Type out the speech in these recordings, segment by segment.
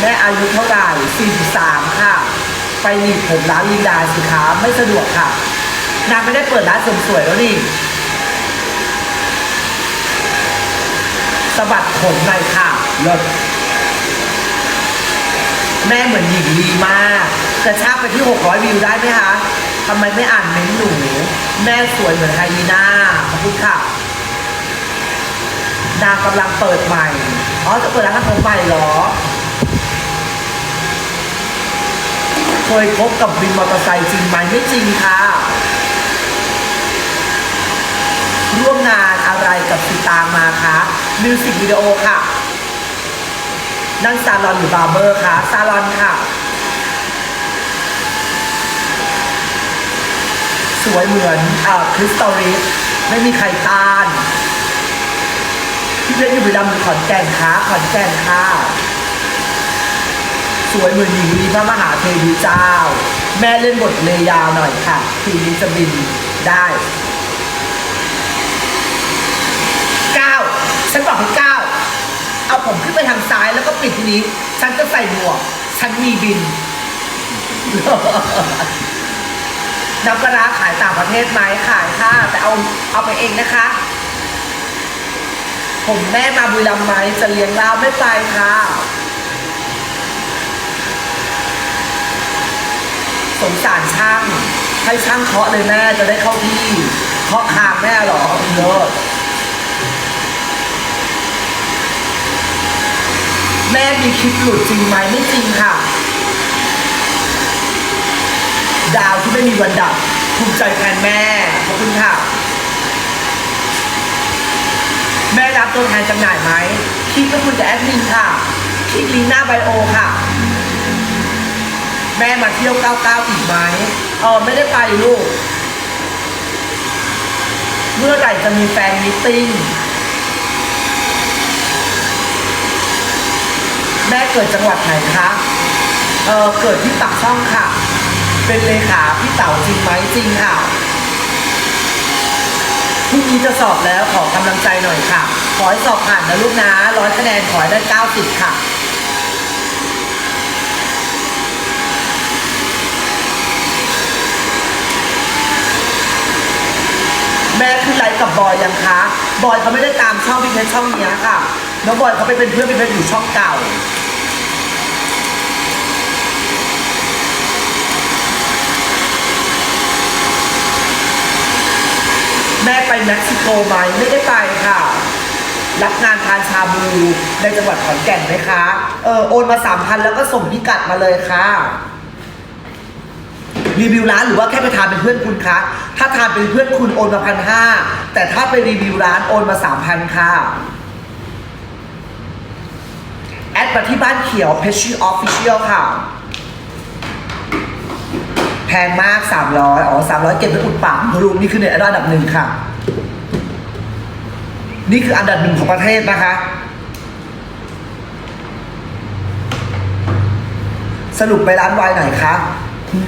แม่อายุเท่าไหร่43 ค่ะ ไปหนีบผมร้านลินดาสิคะไม่สะดวกค่ะ นางไม่ได้เปิดร้านเสริมสวยแล้วนี่สะบัดขนหน่อยค่ะเลิศแม่เหมือนหญิงลีมากกระชากไปที่ 600 วิวได้ไหมคะทำไมไม่อ่านเม้นต์หนู แม่สวยเหมือนไฮยีน่าขอบคุณค่ะนางกำลังเปิดใหม่ อ๋อ จะเปิดร้านขนมใหม่เหรอ เคยคบกับวินมอเตอร์ไซค์จริงไหมไม่จริงค่ะ ร่วมงานอะไรกับสิตางมาคะมิวสิกวิดีโอค่ะ นั่นซาลอนหรือบาร์เบอร์คะซาลอนค่ะ สวยเหมือนอ่าคริสตัลริสไม่มีใครต้านพี่เพชรอยู่บุรีรัมย์หรือขอนแก่นคะขอนแก่นค่ะ สวยเหมือนหญิงลีพระมหาเทวีเจ้า แม่เล่นบทเลยาวหน่อยค่ะทีนี้จะบินได้เก้าฉันบอกให้เก้าเอาผมขึ้นไปทางซ้ายแล้วก็ปิดทีนี้ ฉันจะใส่หมวก ฉันมีบินน้ำปลาร้าขายต่างประเทศไหมขายค่ะ แต่เอาเอาไปเองนะคะ ผมแม่มาบุรีรัมย์ไหมจะเลี้ยงเล้าไม่ไปค่ะ สงสารช่าง ให้ช่างเคาะเลยแม่จะได้เข้าที่เคาะคางแม่หรอเลิศแม่มีคลิปหลุดจริงไหมไม่จริงค่ะ ดาวที่ไม่มีวันดับภูมิใจแทนแม่ขอบคุณค่ะ แม่รับตัวแทนจำหน่ายไหมคลิปก็คุณจะแอดมินค่ะคลิปลิงก์หน้าไบโอค่ะ แม่มาเที่ยว 99 อีกไหมเออไม่ได้ไปลูก เมื่อไหร่จะมีแฟนมิติ้ง แม่เกิดจังหวัดไหนคะเออเกิดที่ปากช่องค่ะ เป็นเลขาพี่เต๋าจริงไหมจริงค่ะพรุ่งนี้จะสอบแล้วขอกำลังใจหน่อยค่ะ ขอให้สอบผ่านนะลูกนะร้อยคะแนนขอให้ได้ 90 ค่ะ แม่ขึ้นไลฟ์กับบอยยังคะบอยเขาไม่ได้ตามช่องพี่เพชรช่องเนี้ยค่ะน้องบอยเขาไปเป็นเพื่อนพี่เพชรอยู่ช่องเก่าแม่ไปเม็กซิโกไหมไม่ได้ไปค่ะ รับงานทานชาบูในจังหวัดขอนแก่นไหมคะ เออโอนมาสามพันแล้วก็ส่งพิกัดมาเลยค่ะ รีวิวร้านหรือว่าแค่ไปทานเป็นเพื่อนคุณคะถ้าทานเป็นเพื่อนคุณโอนมาพันห้าแต่ถ้าไปรีวิวร้านโอนมาสามพันค่ะแอดมาที่บ้านเขียว p a t r i Official ค่ะแพงมาก 300 อ๋อ 300 เก็บไปอุดปากรูมนี่คือเน็ตไอดอลอันดับหนึ่งค่ะ นี่คืออันดับหนึ่งของประเทศนะคะ สรุปไปร้านวายไหนคะ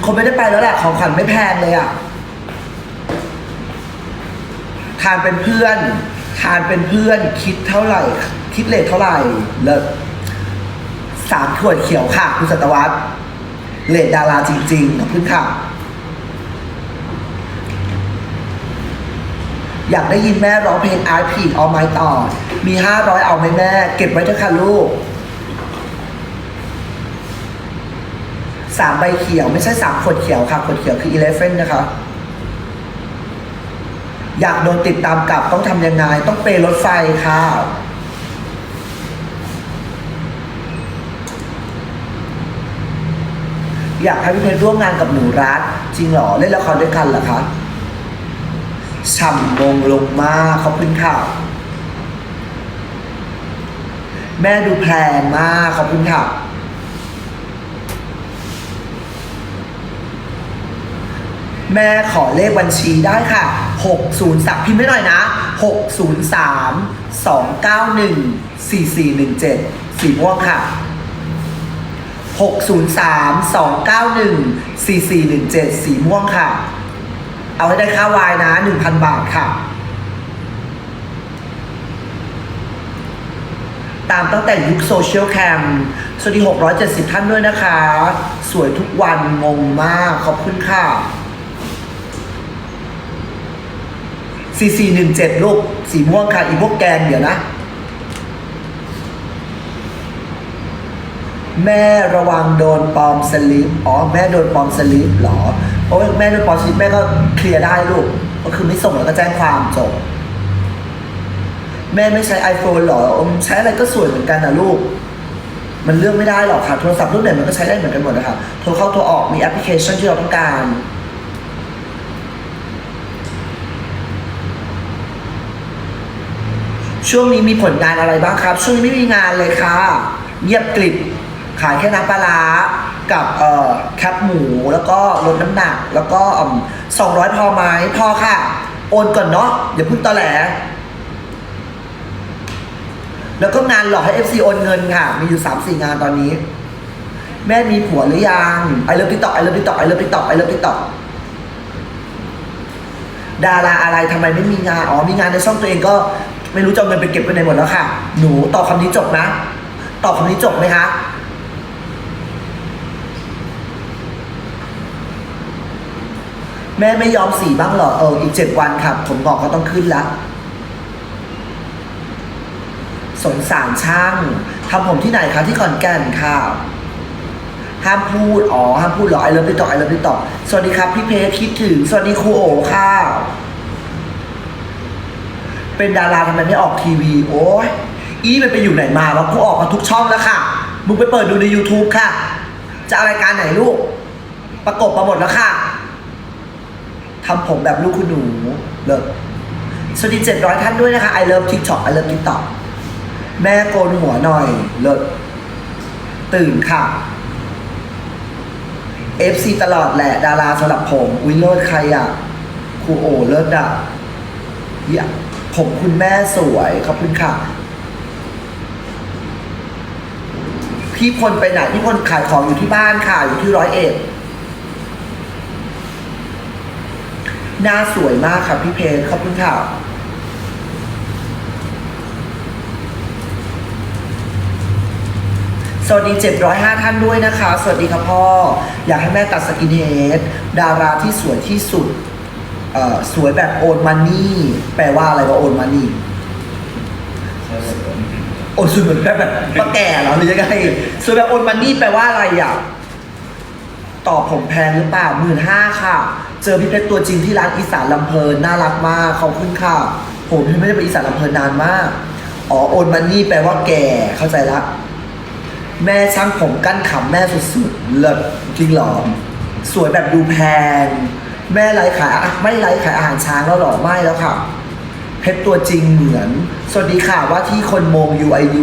คงไม่ได้ไปแล้วแหละของขวัญไม่แพงเลยอะทานเป็นเพื่อน ทานเป็นเพื่อนคิดเท่าไหร่ คิดเลทเท่าไหร่ เลิศสามขวดเขียวค่ะ คุณสัตวัตเลทดาราจริงๆขอบคุณค่ะ อยากได้ยินแม่ร้องเพลงอาร์พีเอาไม้ต่อ มี500เอาไหมแม่ เก็บไว้เถอะค่ะลูก สามใบเขียวไม่ใช่สามขวดเขียวค่ะขวดเขียวคือ eleven นะคะ อยากโดนติดตามกลับต้องทำยังไง ต้องเปย์รถไฟค่ะ อยากให้พี่เพชรร่วมงานกับหนูรัฐจริงเหรอ เล่นละครด้วยกันเหรอคะฉ่ำมงลงมากขอบคุณค่ะ แม่ดูแพงมากขอบคุณค่ะ แม่ขอเลขบัญชีได้ค่ะ 603 พิมพ์ไม่หน่อยนะ 603 291 4417 สีม่วงค่ะ 603 291 4417 สีม่วงค่ะ เอาให้ได้ค่าวายนะ 1,000 บาทค่ะ ตามตั้งแต่ยุคโซเชียลแคมสวัสดี 670 ท่านด้วยนะคะ สวยทุกวันงงมาก ขอบคุณค่ะ 4417ลูกสีม่วงค่ะ อีพวกแกนเดี๋ยวนะ แม่ระวังโดนปลอมสลิปอ๋อ แม่โดนปลอมสลิปหรอ โอ้ยแม่โดนปลอมสลิปแม่ก็เคลียร์ได้ลูก ก็คือไม่ส่งแล้วก็แจ้งความจบ แม่ไม่ใช้ iPhone หรออมใช้อะไรก็สวยเหมือนกันนะลูกมันเลือกไม่ได้หรอกค่ะ โทรศัพท์รุ่นไหนมันก็ใช้ได้เหมือนกันหมดนะคะโทรเข้าโทรออกมีแอปพลิเคชันที่เราต้องการ ช่วงนี้มีผลงานอะไรบ้างครับ ช่วงนี้ไม่มีงานเลยค่ะเงียบกริบขายแค่น้ำปลาร้ากับเอ่อแคปหมูแล้วก็ลดน้ำหนัก แล้วก็สองร้อยพอไหมพอค่ะ โอนก่อนเนาะอย่าพิ่งตอแหล แล้วก็งานหลอกให้ FC โอนเงินค่ะ มีอยู่ 3 4 งานตอนนี้ แม่มีผัวหรือยังไอเลิฟติ๊กต็อกไอเลิฟติ๊กต็อกไอเลิฟติ๊กต็อกไอเลิฟติ๊กต็อกดาราอะไรทำไมไม่มีงาน อ๋อ มีงานในช่องตัวเองก็ ไม่รู้จะเอาเงินไปเก็บไว้ไหนหมดแล้วค่ะ หนูตอบคำนี้จบนะ ตอบคำนี้จบไหมคะแม่ไม่ยอมสีบ้างเหรอ เออ อีกเจ็ดวันครับ ผมบอกก็ต้องขึ้นล้วสงสารช่างทำผมที่ไหนคะที่ขอนแก่นค่ะ ห้ามพูด อ๋อ ห้ามพูดเหรอ ไอเลิฟติ๊กต็อไอเลิฟติ๊กต็อสวัสดีครับ พี่เพชรคิดถึง สวัสดีครูโอค่ะ เป็นดาราทำไมไม่ออกทีวี โอ้ยอีมันไปอยู่ไหนมาวะกูออกมาทุกช่องแล้วค่ะ มึงไปเปิดดูใน YouTube ค่ะ จะเอารายการไหนลูก ประกบมาหมดแล้วค่ะทำผมแบบลูกคุณหนูเลิศสวัสดีเจ็ดร้อยท่านด้วยนะคะ I love TikTok I love TikTok แม่โกนหัวหน่อย เลิศตื่นค่ะ FC ตลอดแหละ ดาราสำหรับผม อุ้ยเลิศใครอะครูโอเลิศอะเหี้ย ผมคุณแม่สวยขอบคุณค่ะ พี่พลไปไหนพี่พลขายของอยู่ที่บ้านค่ะ อยู่ที่ร้อยเอ็ดหน้าสวยมากค่ะพี่เพชรขอบคุณค่ะสวัสดี 705 ท่านด้วยนะคะ สวัสดีครับพ่อ อยากให้แม่ตัดสกินเฮดดาราที่สวยที่สุด สวยแบบโอนมันนี่แปลว่าอะไรว่าโอนมันนี่โอนสวยเหมือนแบบแบบป้าแก่เหรอหรือยังไงสวยแบบโอนมันนี่แปลว่าอะไรอะตอบผมแพงหรือเปล่าหมื่นห้าค่ะ เจอพี่เพชรตัวจริงที่ร้านอีสานลำเพลินน่ารักมากเขอบคุณค่ะ ผมพี่ไม่ได้ไปอีสานลำเพลินนานมากอ๋อโอนมันนี่แปลว่าแก่เข้าใจละแม่ช่างผมกั้นขำแม่สุดๆเลิศจริงหรอสวยแบบดูแพง แม่ไลฟ์ขายไม่ไลฟ์ขายอาหารช้างแล้วหรอไม่แล้วค่ะเพชรตัวจริงเหมือน สวัสดีค่ะว่าที่คนมง UIU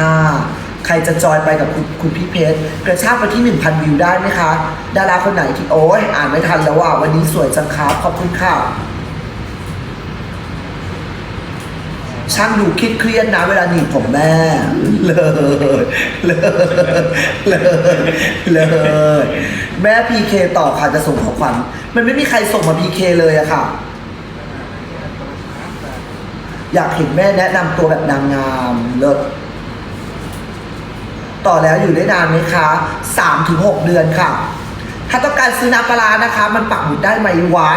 2025 ใครจะจอยไปกับคุณคุณพี่เพชรกระชากไปที่ 1,000 วิวได้ไหมคะ ดาราคนไหนที่โอ้ยอ่านไม่ทันแล้วว่าวันนี้สวยจังครับขอบคุณค่ะ ช่างดูคิดเครียดนะเวลาหนีบผมแม่ เลยเลยเลยเลยแม่พีเคต่อค่ะจะส่งของขวัญมันไม่มีใครส่งมาพีเคเลยอะค่ะ อยากเห็นแม่แนะนำตัวแบบนางงามเลิศต่อแล้วอยู่ได้นานไหมคะสามถึงหกเดือนค่ะ ถ้าต้องการซื้อน้ำปลาร้านะคะ มันปักหมุดได้ไหมวะ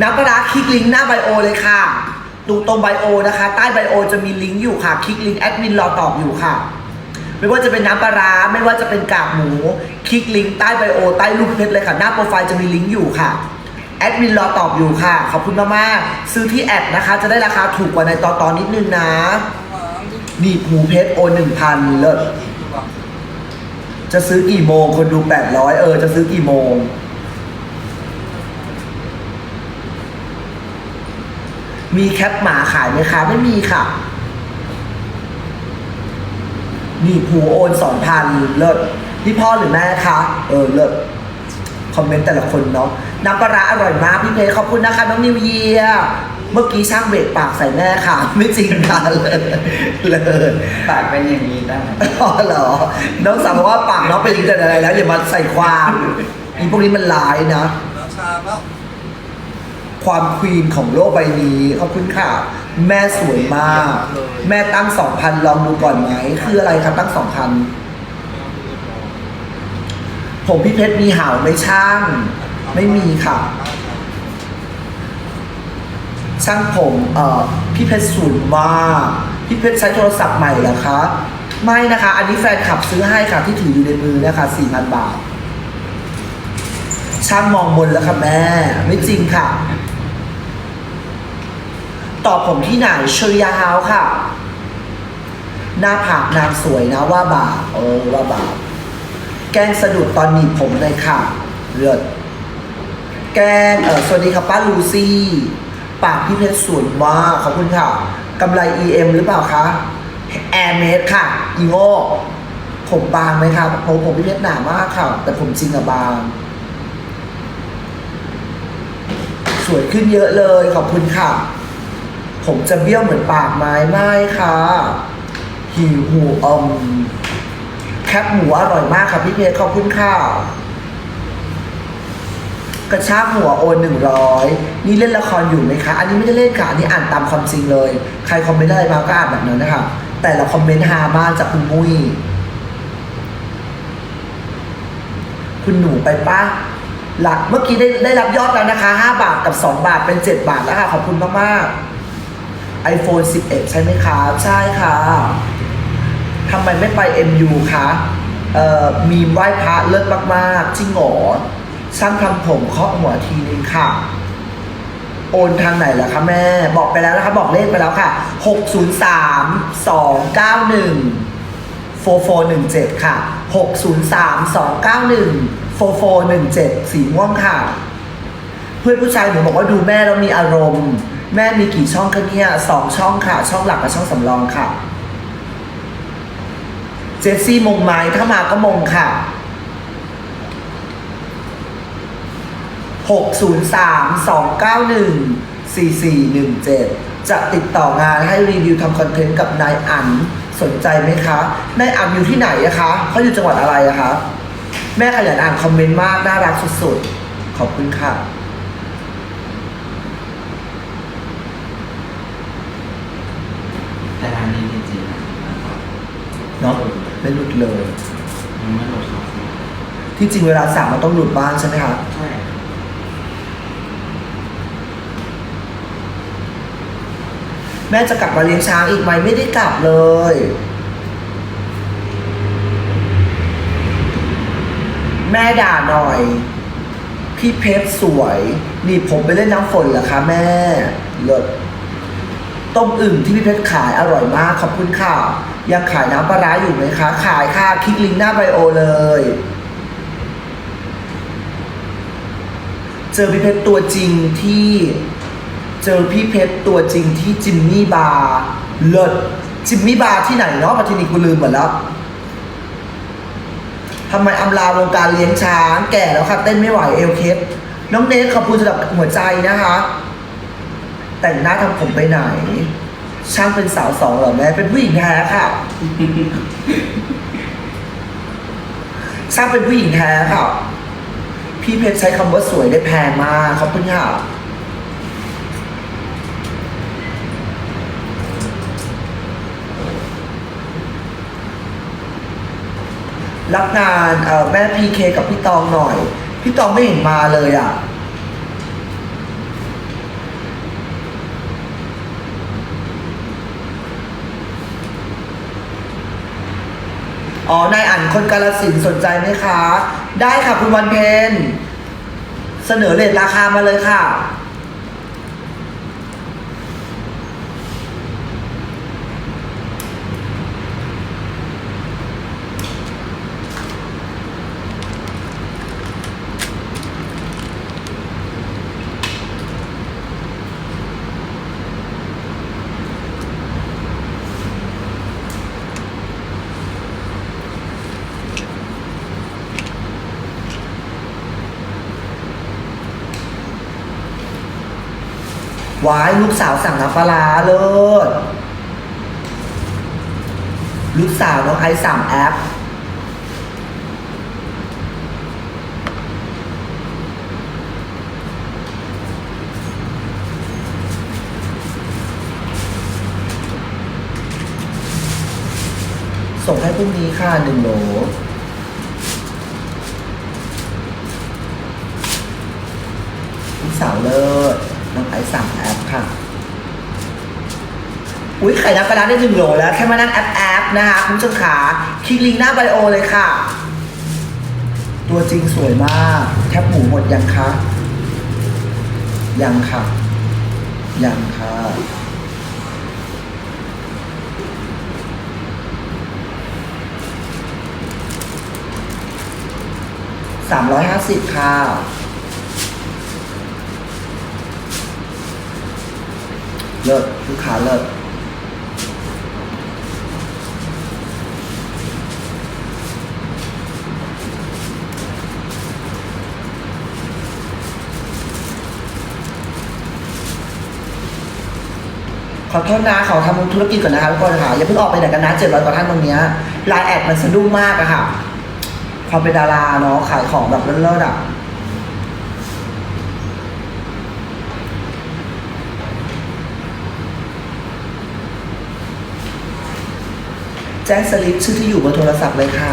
น้ำปลาร้าคลิกลิงก์หน้าไบโอเลยค่ะ ดูตรงไบโอนะคะ ใต้ไบโอจะมีลิงก์อยู่ค่ะ คลิกลิงก์แอดมินรอตอบอยู่ค่ะ ไม่ว่าจะเป็นน้ำปลาร้าไม่ว่าจะเป็นกากหมู คลิกลิงก์ใต้ไบโอใต้รูปเพชรเลยค่ะ หน้าโปรไฟล์จะมีลิงก์อยู่ค่ะ แอดมินรอตอบอยู่ค่ะ ขอบคุณมากๆ ซื้อที่แอดนะคะ จะได้ราคาถูกกว่าในตอนตอนนิดนึงนะนี่หมูเพชรโอหนึ่งพันเลิศจะซื้อกี่โมง คนดูแปดร้อยเออ จะซื้อกี่โมง มีแคปหมาขายไหมคะ ไม่มีค่ะ นี่ผูโอนสองพันเลิศพี่พ่อหรือแม่คะ เออเลิศคอมเมนต์แต่ละคนเนาะน้ำปลาร้าอร่อยมากพี่เพชรขอบคุณนะคะน้องนิวเยียร์เมื่อกี้ช่างเบรกปากใส่แม่ค่ะ ไม่จริงค่ะเลยเลยปากเป็นอย่างนี้ได้อ๋อเหรอ น้องสาวบอกว่าปากน้องเป็นอย่างนี้แต่อะไรแล้วอย่ามาใส่ความอีพวกนี้มันร้ายนะน้ำชาแล้ว ความควีนของโลกใบนี้ ขอบคุณค่ะ แม่สวยมาก แม่ตั้งสองพันลองดูก่อนไหม คืออะไรครับตั้งสองพันผมพี่เพชรมีเห่าไหม่ช่าง ไม่มีค่ะ ช่างผมเอ่อพี่เพชรสูงมากพี่เพชรใช้โทรศัพท์ใหม่เหรอคะ ไม่นะคะ อันนี้แฟนคลับซื้อให้ค่ะที่ถืออยู่ในมือนะคะ4,000บาท ช่างมองบนแล้วค่ะแม่ ไม่จริงค่ะ ตอบผมที่ไหนเชยาฮาวค่ะ หน้าผากนางสวยนะว่าบาโอ้ว่าบาแกล้งสะดุดตอนหนีบผมเลยค่ะเลือดแกงเออสวัสดีครับป้าลูซี่ ปากพี่เพชรสวยมากขอบคุณค่ะกำไร EM หรือเปล่าคะแอร์เมดค่ะ อีโง่ผมบางไหมครับผมผมพี่เพชรหนามากค่ะ แต่ผมจริงอะบาง สวยขึ้นเยอะเลยขอบคุณค่ะ ผมจะเบี้ยวเหมือนปากไม้ไม่ค่ะหิวหูอมแคบหมูอร่อยมากค่ะพี่เพชรขอบคุณค่ะกระชากหัวโอนหนึ่งร้อยนี่เล่นละครอยู่ไหมคะ อันนี้ไม่ได้เล่นค่ะอันนี้อ่านตามความจริงเลย ใครคอมเมนต์อะไรมาก็อ่านแบบนั้นนะคะแต่ละคอมเมนต์ฮามากจากคุณมุ้ยคุณหนูไปป้าหลักเมื่อกี้ได้ได้รับยอดแล้วนะคะ 5 บาทกับ 2 บาทเป็น 7 บาทแล้วค่ะ ขอบคุณมาก ๆ iPhone 11 ใช่ไหมคะใช่ค่ะทำไมไม่ไป MU คะเอ่อมีไหว้พระเลิศมากๆจริงหรอช่างทำผมเคาะหัวทีนึงค่ะ โอนทางไหนล่ะคะแม่ บอกไปแล้วนะคะ บอกเลขไปแล้วค่ะ 603 291 4417 ค่ะ 603 291 4417 สีม่วงค่ะ เพื่อนผู้ชายหนูบอกว่าดูแม่แล้วมีอารมณ์ แม่มีกี่ช่องคะเนี่ยสองช่องค่ะ ช่องหลักกับช่องสำรองค่ะ เจสซี่มงไม้ถ้ามาก็มงค่ะ603-291-4417จะติดต่องานให้รีวิวทำคอนเทนต์กับนายอันสนใจไหมคะนายอันอยู่ที่ไหนอะคะเขาอยู่จังหวัดอะไรอะคะ แม่ขยันอ่านคอมเมนต์มาก น่ารักสุดๆ ขอบคุณค่ะ แต่ร้านนี้จริงๆนะ เนาะ ไม่หลุดเลย มันไม่หลดครับที่จริงเวลาสั่งมันต้องหลุดบ้างใช่ไหมคะใช่แม่จะกลับมาเลี้ยงช้างอีกไหมไม่ได้กลับเลย แม่ด่าหน่อย พี่เพชรสวยนี่ผมไปเล่นน้ำฝนเหรอคะแม่เลิศต้มอึ่งที่พี่เพชรขายอร่อยมากขอบคุณค่ะ ยังขายน้ำปลาร้าอยู่ไหมคะ ขายค่ะคลิกลิงก์หน้าไบโอเลย เจอพี่เพชรตัวจริงที่ เจอพี่เพชรตัวจริงที่จิมมี่บาร์เลิศจิมมี่บาร์ที่ไหนเนาะปัทนีกูลืมหมดแล้วทำไมอำลาวงการเลี้ยงช้าง แก่แล้วค่ะเต้นไม่ไหวเอลเคสน้องเนทขอบคุณสำหรับหัวใจนะคะ แต่งหน้าทำผมไปไหน ช่างเป็นสาวสองเหรอแม่เป็นผู้หญิงแท้ค่ะ ช่างเป็นผู้หญิงแท้ค่ะ พี่เพชรใช้คำว่าสวยได้แพงมากขอบคุณค่ะรับงานแม่พีเคกับพี่ตองหน่อย พี่ตองไม่เห็นมาเลยอะ อ๋อนายอ่านคนกาลสินสนใจไหมคะ ได้ค่ะคุณวันเพนเสนอเลทราคามาเลยค่ะ วายลูกสาวสั่งน้ำปลาเลยลูกสาวน้องไอซ์สามแอปส่งให้พรุ่งนี้ค่ะหนึ่งโหลลูกสาวเลิศ น้องไอซ์สั่งแอปค่ะ อุ้ยไข่นักกระดานได้หนึ่งโหลแล้ว แค่มานั่งแอปแอปนะคะคุณผู้ชมขาคลิกลิงก์หน้าไบโอเลยค่ะ ตัวจริงสวยมาก แคบหมูหมดยังคะ ยังค่ะ ยังค่ะสามร้อยห้าสิบค่ะ เลิศลูกค้าเลิศขอโทษนะขอทำธุรกิจก่อนนะคะทุกคนค่ะอย่าเพิ่งออกไปไหนกันนะเจ็ดร้อยกว่าท่านตรงเนี้ยไลน์แอดมันสะดุ้งมากอะค่ะความเป็นดาราเนาะขายของแบบเลิศๆอะ แจ้งสลิปชื่อที่อยู่เบอร์โทรศัพท์เลยค่ะ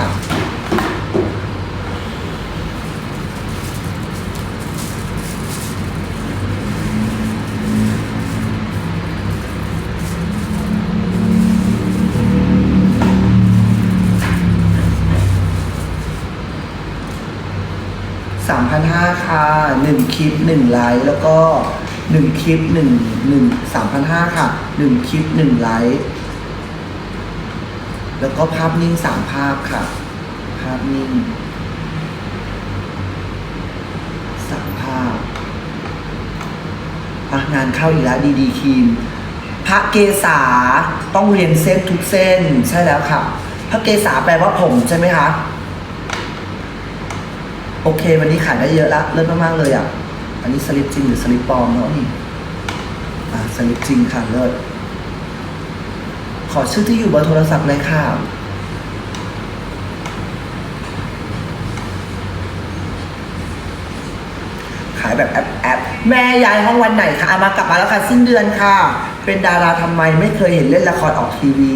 สามพันห้าค่ะหนึ่งคลิปหนึ่งไลค์แล้วก็หนึ่งคลิปหนึ่งหนึ่งสามพันห้าค่ะหนึ่งคลิปหนึ่งไลค์ แล้วก็ภาพนิ่งสามภาพค่ะ ภาพนิ่งสามภาพอะงานเข้าอีกแล้วดีดีครีมพระเกษาต้องเรียนเส้นทุกเส้นใช่แล้วค่ะ พระเกษาแปลว่าผมใช่ไหมคะโอเค วันนี้ขายได้เยอะละเลิศมากๆเลยอะ อันนี้สลิปจริงหรือสลิปปลอมเนาะนี่อ่าสลิปจริงค่ะเลิศ ขอชื่อที่อยู่เบอร์โทรศัพท์เลยค่ะ ขายแบบแอปแอปแม่ย้ายห้องวันไหนคะเอามากลับมาแล้วค่ะสิ้นเดือนค่ะ เป็นดาราทำไมไม่เคยเห็นเล่นละครออกทีวี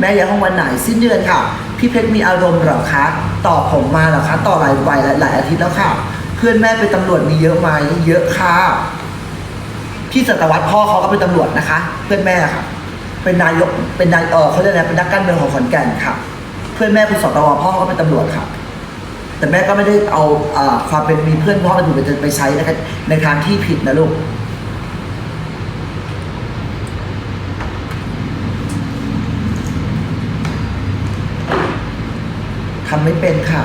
แม่ย้ายห้องวันไหนสิ้นเดือนค่ะ พี่เพชรมีอารมณ์หรอคะตอบผมมาหรอคะต่อหลายวัยหลายอาทิตย์แล้วค่ะ เพื่อนแม่เป็นตำรวจมีเยอะไหมเยอะค่ะพี่สัตวัตพ่อเขาก็เป็นตำรวจนะคะ เพื่อนแม่ค่ะ เป็นนายกเป็นนายเออเขาเรียกอะไรเป็นนักการเมืองของขอนแก่นค่ะ เพื่อนแม่เป็นสตวพ่อเขาก็เป็นตำรวจค่ะ แต่แม่ก็ไม่ได้เอาอาความเป็นมีเพื่อนพ่อเป็นอยู่ไปใช้นะครับในทางที่ผิดนะลูกทำไม่เป็นค่ะ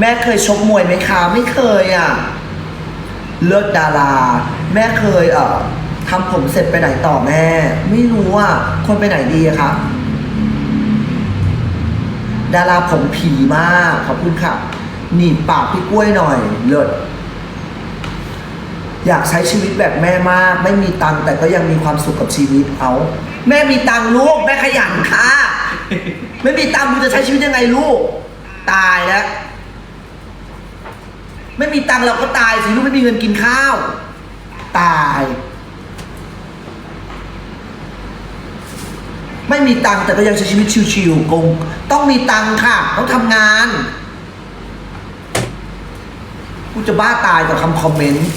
แม่เคยชกมวยไหมคะไม่เคยอะ เลิศดารา แม่เคยเอ่อทำผมเสร็จไปไหนต่อแม่ ไม่รู้อะคนไปไหนดีอะคะดาราผมผีมากขอบคุณค่ะหนีบปากพี่กล้วยหน่อย เลิศอยากใช้ชีวิตแบบแม่มาก ไม่มีตังแต่ก็ยังมีความสุขกับชีวิตเอาแม่มีตังลูกแม่ขยันค่ะ ไม่มีตังมึงจะใช้ชีวิตยังไงลูก ตายแล้ว ไม่มีตังค์เราก็ตายสิลูกไม่มีเงินกินข้าว ตาย ไม่มีตังค์แต่ก็ยังใช้ชีวิตชิวๆกง ต้องมีตังค์ค่ะ ต้องทำงานกูจะบ้าตายกับคำคอมเมนต์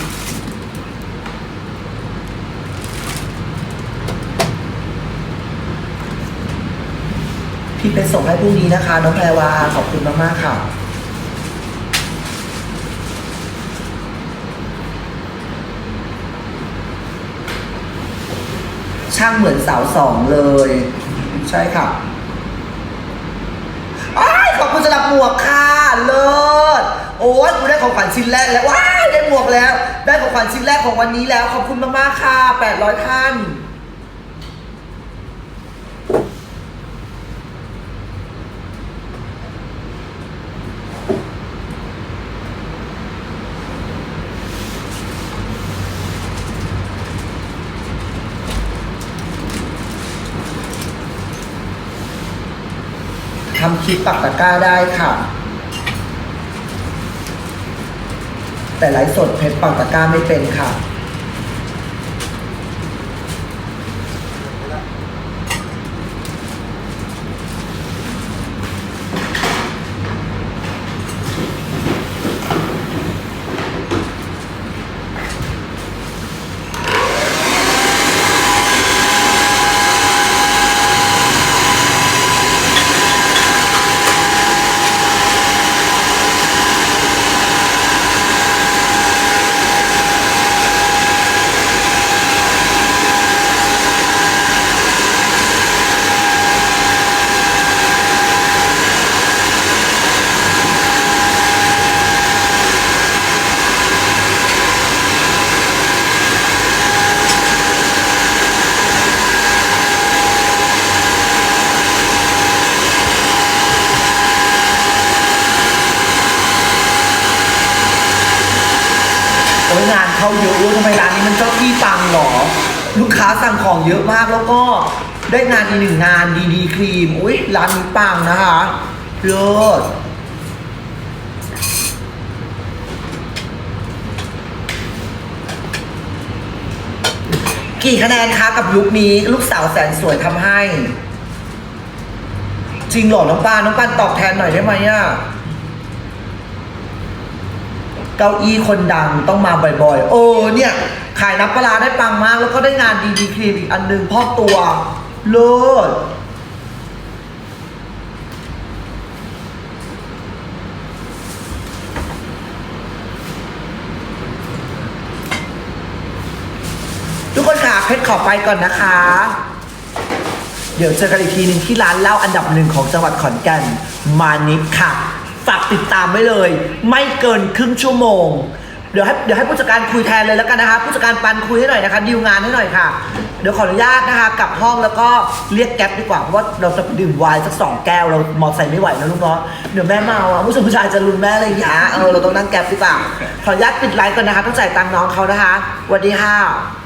พี่เป็นส่งให้พรุ่งนี้นะคะ น้องแพรวาขอบคุณมากๆค่ะ ช่างเหมือนสาวสองเลย ใช่ค่ะอ้ายขอบคุณสำหรับหมวกค่ะเลิศโอ้ยกูได้ของขวัญชิ้นแรกแล้วว้าได้หมวกแล้ว ได้ของขวัญชิ้นแรกของวันนี้แล้ว ขอบคุณมากๆค่ะ 800ท่าน คลิปปักตะกร้าได้ค่ะ แต่ไลฟ์สดเพชรปักตะกร้าไม่เป็นค่ะ งานเขาเยอะเว้ยทำไมร้านนี้มันเจ้าที่ปังหรอ ลูกค้าสั่งของเยอะมากแล้วก็ได้งานอีกหนึ่งงานดีดีครีมอุ้ยร้านนี้ปังนะคะเลิศกี่คะแนนคะกับลุคนี้ลูกสาวแสนสวยทำให้ จริงเหรอน้องปานน้องปานตอบแทนหน่อยได้ไหมอะ เก้าอี้คนดังต้องมาบ่อยๆ โอ้เนี่ย ขายน้ำปลาได้ปังมาก แล้วก็ได้งานดีดีครีมอีกอันหนึ่งพ่อตัวเลิศทุกคนค่ะเพชรขอไปก่อนนะคะ เดี๋ยวเจอกันอีกทีหนึ่งที่ร้านเหล้าอันดับหนึ่งของจังหวัดขอนแก่นมานิดค่ะ ฝากติดตามไว้เลย ไม่เกินครึ่งชั่วโมง เดี๋ยวให้เดี๋ยวให้ผู้จัดการคุยแทนเลยแล้วกันนะคะผู้จัดการปันคุยให้หน่อยนะคะดีลงานให้หน่อยค่ะ เดี๋ยวขออนุญาตนะคะกลับห้องแล้วก็เรียกแก๊ปดีกว่าเพราะว่าเราจะดื่มไวน์สักสองแก้วเรามอไซค์ไม่ไหวนะลูกเนาะเดี๋ยวแม่เมาอะผู้ชายผู้ชายจะรุนแม่อะไรอย่าเงี้ยเออเราต้องนั่งแก๊ปดีกว่าขออนุญาตปิดไลฟ์ก่อนนะคะต้องจ่ายตังค์น้องเขานะคะสวัสดีค่ะ